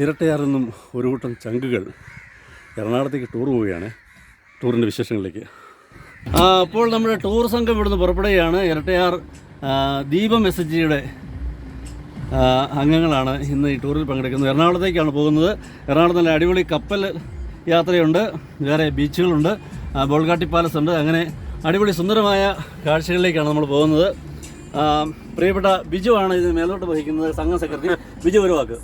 ഇരട്ടയാറിൽ നിന്നും ഒരു കൂട്ടം ചങ്കുകൾ എറണാകുളത്തേക്ക് ടൂർ പോവുകയാണ് ടൂറിന്റെ വിശേഷങ്ങളിലേക്ക്. അപ്പോൾ നമ്മുടെ ടൂർ സംഘം ഇവിടുന്ന് പുറപ്പെടുകയാണ്. ഇരട്ടയാർ ദീപം എസ് ജിയുടെ അംഗങ്ങളാണ് ഇന്ന് ഈ ടൂറിൽ പങ്കെടുക്കുന്നത്. എറണാകുളത്തേക്കാണ് പോകുന്നത്. എറണാകുളത്ത് നല്ല അടിപൊളി കപ്പൽ യാത്രയുണ്ട്. വേറെ ബീച്ചുകളുണ്ട്. ബോൾഗാട്ടി പാലസ് ഉണ്ട്. അങ്ങനെ അടിപൊളി സുന്ദരമായ കാഴ്ചകളിലേക്കാണ് നമ്മൾ പോകുന്നത്. പ്രിയപ്പെട്ട ബിജു ആണ് ഇത് മേലോട്ട് വഹിക്കുന്നത്. സംഘം സെക്രട്ടറി. ബിജു ഒരു വാക്ക്.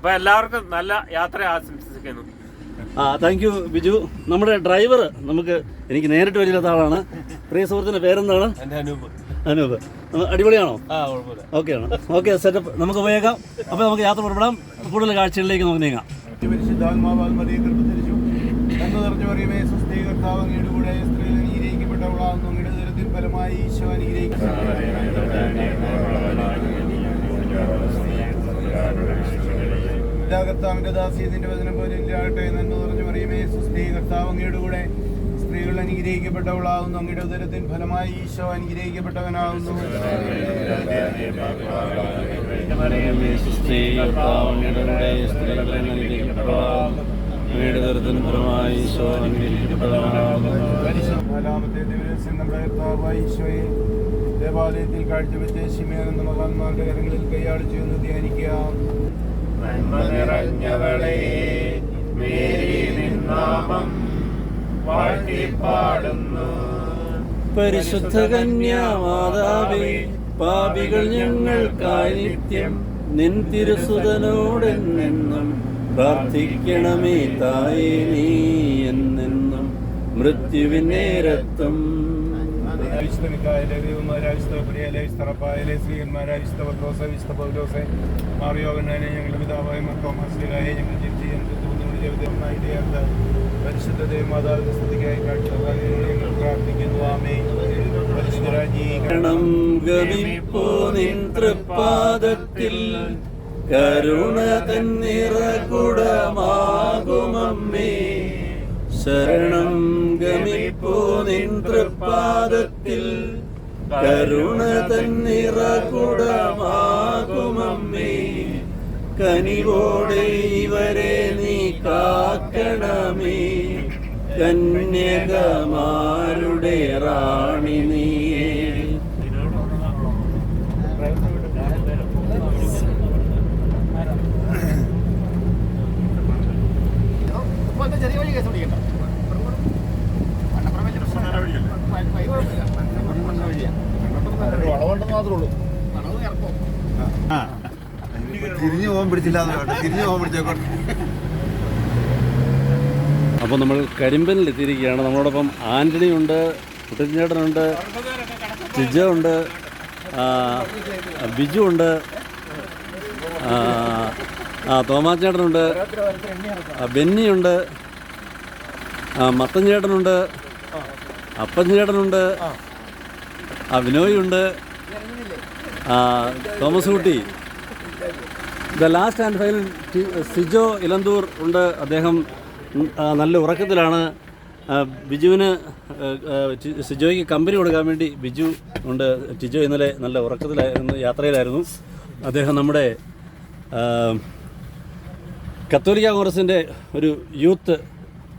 അപ്പൊ എല്ലാവർക്കും നല്ല യാത്ര ആശംസിക്കുന്നു. ആ താങ്ക് യു ബിജു. നമ്മുടെ ഡ്രൈവർ നമുക്ക് എനിക്ക് നേരിട്ട് വരില്ലാത്ത ആളാണ്. പ്രിയ സുഹൃത്തിന്റെ പേരെന്താണ്? അനൂപ്. അനൂപ്. അടിപൊളിയാണോ? ഓക്കെ ആണ്. ഓക്കെ സെറ്റപ്പ് നമുക്ക് പോയേക്കാം അപ്പോൾ നമുക്ക് യാത്ര പുറപ്പെടാം. കൂടുതൽ കാഴ്ചകളിലേക്ക് നമുക്ക് നീങ്ങാം. ഈശ്വരൻ ഇരയ്ക്കുന്നു ഗർഭധരിച്ചു എന്ന് നിറഞ്ഞു പറയുമേ സ്വസ്തി കർത്താവ് അങ്ങയുടെ കൂടെ സ്ത്രീകൾ അനുഗ്രഹിക്കപ്പെട്ടവളാകുന്നു അങ്ങയുടെ ദുരത്തിൽ ഫലമായി ഈശോ അനുഗ്രഹിക്കപ്പെട്ട കർത്താവിന്റെ ദാസി വചനം പോലെ ഇല്ലാട്ടെ എന്നു നിറഞ്ഞു പറയുമേ സുസ്ത്രീ കർത്താവ് അങ്ങയുടെ കൂടെ സ്ത്രീകൾ അനുഗ്രഹിക്കപ്പെട്ടവളാകുന്നു. അങ്ങയുടെ ഉദരത്തിൻ ഫലമായി ഈശോ അനുഗ്രഹിക്കപ്പെട്ടവനാകുന്നു. നാലാമത്തെ ദിവസം നമ്മുടെ കർത്താവായ ഈശോയെ ദേവാലയത്തിൽ കാഴ്ചവെച്ച ശിമേൻ മഹാന്മാരുടെ കരങ്ങളിൽ കൈയാടിച്ചു എന്ന് ധ്യാനിക്കാം നിറഞ്ഞവളെ മേരി നിന്നാമം വാഴ്ത്തിപ്പാടുന്നു. പരിശുദ്ധ കന്യാമാതാവേ പാപികൾ ഞങ്ങൾക്കായി നിത്യം നിൻ തിരുസുതനോടെന്നെന്നും പ്രാർത്ഥിക്കണമേ തായേ നീ എന്നെന്നും മൃത്യുവിൻ നേരത്തും വിശുദ്ധ മിക്കായിലെ ദൈവമാരായ വിശുദ്ധ പ്രിയലെ വിശുദ്ധ റപ്പായിലെ ശ്രീകന്മാരായ വിശുദ്ധ പത്രോസെ വിശുദ്ധ പൗലോസെ മാറിയോഗനാനെ ഞങ്ങളുടെ പിതാവായ മർത്തോമാസിലായ ഞങ്ങൾ ഞങ്ങൾക്ക് തോന്നുന്ന ജീവിതമായിട്ട് പരിശുദ്ധ ദേവമാതാവിന്റെ സ്തുതിക്കായി കാഴ്ച ഞങ്ങൾ പ്രാർത്ഥിക്കുന്നു. ആമേ പരിശുദ്ധരാജീ ശരണം ഗമിപ്പോ നിൻ തൃപ്പാദത്തിൽ കരുണ തന്നിറകുടമാകുമമ്മേ ശരണം തൃപ്പാദത്തിൽ. കരുണ തന്നിറകുടമാകുമമ്മേ. കനിവോടെ ഇവരെ നീ കാക്കണമേ. കന്യകമാരുടെ റാണി നീയേ. തിരിഞ്ഞു പോകാൻ പിടിച്ചില്ല തിരിഞ്ഞു പോകാൻ പിടിച്ചേക്കോട്ടെ അപ്പോൾ നമ്മൾ കരിമ്പനിൽ എത്തിയിരിക്കുകയാണ്. നമ്മളോടൊപ്പം ആന്റണി ഉണ്ട് കുട്ടൻചേട്ടനുണ്ട് ജിജ ഉണ്ട് ബിജു ഉണ്ട് ആ, തോമാച്ചേട്ടനുണ്ട് ആ, ബെന്നിയുണ്ട് ആ മത്തൻ ചേട്ടനുണ്ട് അപ്പൻ ചേട്ടനുണ്ട് ആ വിനോയ് ഉണ്ട് ആ Thomas Kutty. The last and final Sijo Elanthoor ഉണ്ട്. അദ്ദേഹം നല്ല ഉറക്കത്തിലാണ്. ബിജുവിന് സിജോയ്ക്ക് കമ്പനി കൊടുക്കാൻ വേണ്ടി ബിജു ഉണ്ട്. ടിജോ ഇന്നലെ നല്ല ഉറക്കത്തിലായിരുന്നു യാത്രയിലായിരുന്നു. അദ്ദേഹം നമ്മുടെ കത്തോലിക്ക കോൺഗ്രസിന്റെ ഒരു യൂത്ത്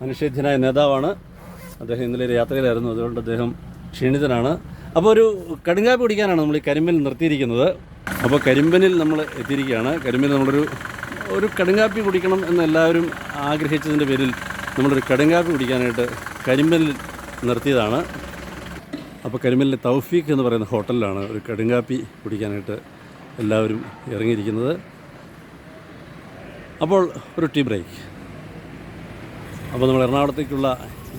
അനുഷേധ്യനായ നേതാവാണ്. അദ്ദേഹം ഇന്നലെ യാത്രയിലായിരുന്നു. അതുകൊണ്ട് അദ്ദേഹം ക്ഷീണിതനാണ്. അപ്പോൾ ഒരു കടുങ്കാപ്പി കുടിക്കാനാണ് നമ്മൾ ഈ കരിമ്പനിൽ നിർത്തിയിരിക്കുന്നത്. അപ്പോൾ കരിമ്പനിൽ നമ്മൾ എത്തിയിരിക്കുകയാണ്. കരിമ്പനിൽ നമ്മളൊരു ഒരു കടുങ്കാപ്പി കുടിക്കണം എന്ന് എല്ലാവരും ആഗ്രഹിച്ചതിന്റെ പേരിൽ നമ്മളൊരു കടുങ്കാപ്പി കുടിക്കാനായിട്ട് കരിമ്പനിൽ നിർത്തിയതാണ്. അപ്പോൾ കരിമ്പലിലെ തൗഫീഖ് എന്ന് പറയുന്ന ഹോട്ടലിലാണ് ഒരു കടുങ്കാപ്പി കുടിക്കാനായിട്ട് എല്ലാവരും ഇറങ്ങിയിരിക്കുന്നത്. അപ്പോൾ ഒരു ടീ ബ്രേക്ക്. അപ്പോൾ നമ്മൾ എറണാകുളത്തേക്കുള്ള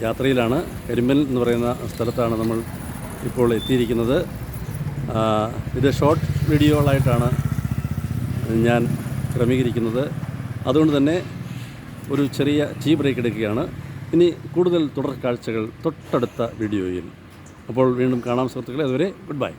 യാത്രയിലാണ്. കരിമ്പൽ എന്ന് പറയുന്ന സ്ഥലത്താണ് നമ്മൾ ഇപ്പോൾ എത്തിയിരിക്കുന്നത്. ഇത് ഷോർട്ട് വീഡിയോകളായിട്ടാണ് ഞാൻ ക്രമീകരിക്കുന്നത്. അതുകൊണ്ട് തന്നെ ഒരു ചെറിയ ടീ ബ്രേക്ക് എടുക്കുകയാണ്. ഇനി കൂടുതൽ തുടർ കാഴ്ചകൾ തൊട്ടടുത്ത വീഡിയോയിൽ. അപ്പോൾ വീണ്ടും കാണാം സുഹൃത്തുക്കളെ. അതുവരെ ഗുഡ് ബൈ.